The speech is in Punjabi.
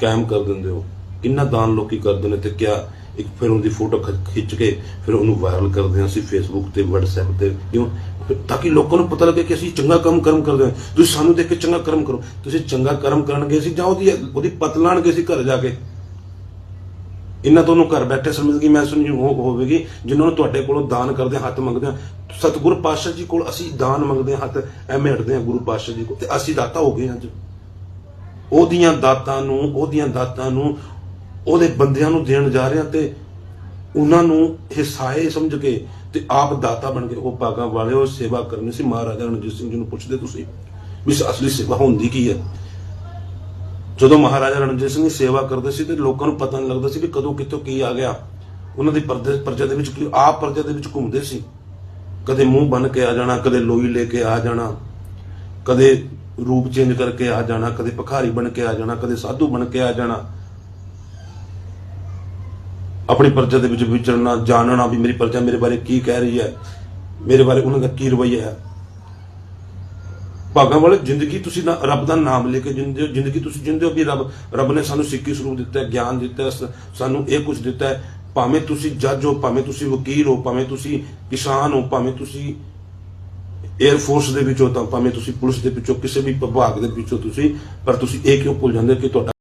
ਕਾਇਮ ਕਰ ਦਿੰਦੇ ਹੋ। ਕਿੰਨਾ ਦਾਨ ਲੋਕੀ ਕਰਦੇ ਨੇ ਤੇ ਕਿਆ ਇੱਕ ਫਿਰ ਉਹਦੀ ਫੋਟੋ ਖਿੱਚ ਕੇ ਫਿਰ ਉਹਨੂੰ ਵਾਇਰਲ ਕਰਦੇ ਹਾਂ ਅਸੀਂ ਫੇਸਬੁੱਕ ਤੇ WhatsApp ਤੇ ਕਿਉਂ? ਤਾਂ ਕਿ ਲੋਕਾਂ ਨੂੰ ਪਤਾ ਲੱਗੇ ਕਿ ਅਸੀਂ ਚੰਗਾ ਕੰਮ ਕਰਮ ਕਰਦੇ ਹਾਂ। ਤੁਸੀਂ ਸਾਨੂੰ ਦੇਖ ਕੇ ਚੰਗਾ ਕਰਮ ਕਰੋ। ਤੁਸੀਂ ਚੰਗਾ ਕਰਮ ਕਰਨਗੇ ਸੀ ਜਾਂ ਉਹਦੀ ਉਹਦੀ ਪਤ ਲਾਣਗੇ ਸੀ ਘਰ ਜਾ ਕੇ। ਇਹਨਾਂ ਤੋਂ ਉਹਨੂੰ ਘਰ ਬੈਠੇ ਸਮਝਗੀ ਮੈਂ ਸੁਣੀ ਹੋ ਹੋਵੇਗੀ। ਜਿਨ੍ਹਾਂ ਨੂੰ ਤੁਹਾਡੇ ਕੋਲੋਂ ਦਾਨ ਕਰਦੇ ਹਾਂ, ਹੱਥ ਮੰਗਦੇ ਆ ਸਤਿਗੁਰ ਪਾਤਸ਼ਾਹ ਜੀ ਕੋਲ ਅਸੀਂ ਦਾਨ ਮੰਗਦੇ ਹਾਂ, ਹੱਥ ਐਵੇਂ ਹਟਦੇ ਹਾਂ ਗੁਰੂ ਪਾਤਸ਼ਾਹ ਜੀ ਕੋਲ। ਤੇ ਅਸੀਂ ਦਾਤਾ ਹੋ ਗਏ ਹਾਂ ਅੱਜ। ਉਹਦੀਆਂ ਦਾਤਾਂ ਨੂੰ, ਉਹਦੀਆਂ ਦਾਤਾਂ ਨੂੰ, ਉਹਦੇ ਬੰਦਿਆਂ ਨੂੰ ਦੇਣ ਜਾ ਰਿਹਾ ਤੇ ਉਹਨਾਂ ਨੂੰ ਹਿਸਾਏ ਸਮਝ ਕੇ ਤੇ ਆਪ ਦਾਤਾ ਬਣ ਕੇ ਉਹ ਭਾਗਾਂ ਵਾਲੇ ਸੇਵਾ ਕਰਨੀ ਸੀ। ਮਹਾਰਾਜਾ ਰਣਜੀਤ ਸਿੰਘ ਜੀ ਨੂੰ ਪੁੱਛਦੇ ਤੁਸੀਂ ਵੀ ਅਸਲੀ ਸੇਵਾ ਹੁੰਦੀ ਕੀ ਹੈ? ਜਦੋਂ ਮਹਾਰਾਜਾ ਰਣਜੀਤ ਸਿੰਘ ਸੇਵਾ ਕਰਦੇ ਸੀ ਤੇ ਲੋਕਾਂ ਨੂੰ ਪਤਾ ਨਹੀਂ ਲੱਗਦਾ ਸੀ ਕਿ ਕਦੋਂ ਕਿੱਥੋਂ ਕੀ ਆ ਗਿਆ। ਉਹਨਾਂ ਦੀ ਪਰਦੇ, ਪਰਜਾ ਦੇ ਵਿੱਚ ਕੀ, ਆਪ ਪਰਜਾ ਦੇ ਵਿੱਚ ਘੁੰਮਦੇ ਸੀ। ਕਦੇ ਮੂੰਹ ਬਨ ਕੇ ਆ ਜਾਣਾ, ਕਦੇ ਲੋਈ ਲੈ ਕੇ ਆ ਜਾਣਾ, ਕਦੇ ਰੂਪ ਚੇਂਜ ਕਰਕੇ ਆ ਜਾਣਾ, ਕਦੇ ਭਖਾਰੀ ਬਣ ਕੇ ਆ ਜਾਣਾ, ਕਦੇ ਸਾਧੂ ਬਣ ਕੇ ਆ ਜਾਣਾ। ਆਪਣੀ ਪਰਜਾ ਦੇ ਵਿੱਚ ਵਿਚਰਨਾ, ਜਾਣਨਾ ਵੀ ਮੇਰੀ ਪਰਜਾ ਮੇਰੇ ਬਾਰੇ ਕੀ ਕਹਿ ਰਹੀ ਹੈ, ਮੇਰੇ ਬਾਰੇ ਉਹਨਾਂ ਦਾ ਕੀ ਰਵੱਈਆ ਹੈ। ਭਾਗਾਂ ਵਾਲੇ ਜ਼ਿੰਦਗੀ ਤੁਸੀਂ ਨਾ- ਰੱਬ ਦਾ ਨਾਮ ਲੈ ਕੇ ਜਿੰਦੇ ਹੋ, ਜ਼ਿੰਦਗੀ ਤੁਸੀਂ ਜਿੰਦੇ ਹੋ ਵੀ ਰੱਬ ਰੱਬ ਨੇ ਸਾਨੂੰ ਸਿੱਖੀ ਸਰੂਪ ਦਿੱਤਾ, ਗਿਆਨ ਦਿੱਤਾ ਸਾਨੂੰ ਇਹ ਕੁਝ ਦਿੱਤਾ ਭਾਵੇਂ ਤੁਸੀਂ ਜੱਜ ਹੋ, ਭਾਵੇਂ ਤੁਸੀਂ ਵਕੀਲ ਹੋ, ਭਾਵੇਂ ਤੁਸੀਂ ਕਿਸਾਨ ਹੋ, ਭਾਵੇਂ ਤੁਸੀਂ 에ਅਰ ਫੋਰਸ ਦੇ ਵਿੱਚੋਂ ਤਾਂ ਭਾਵੇਂ ਤੁਸੀਂ ਪੁਲਿਸ ਦੇ ਵਿੱਚੋਂ ਕਿਸੇ ਵੀ ਵਿਭਾਗ ਦੇ ਵਿੱਚੋਂ ਤੁਸੀਂ, ਪਰ ਤੁਸੀਂ ਇਹ ਕਿਉਂ ਭੁੱਲ ਜਾਂਦੇ ਕਿ ਤੁਹਾਡਾ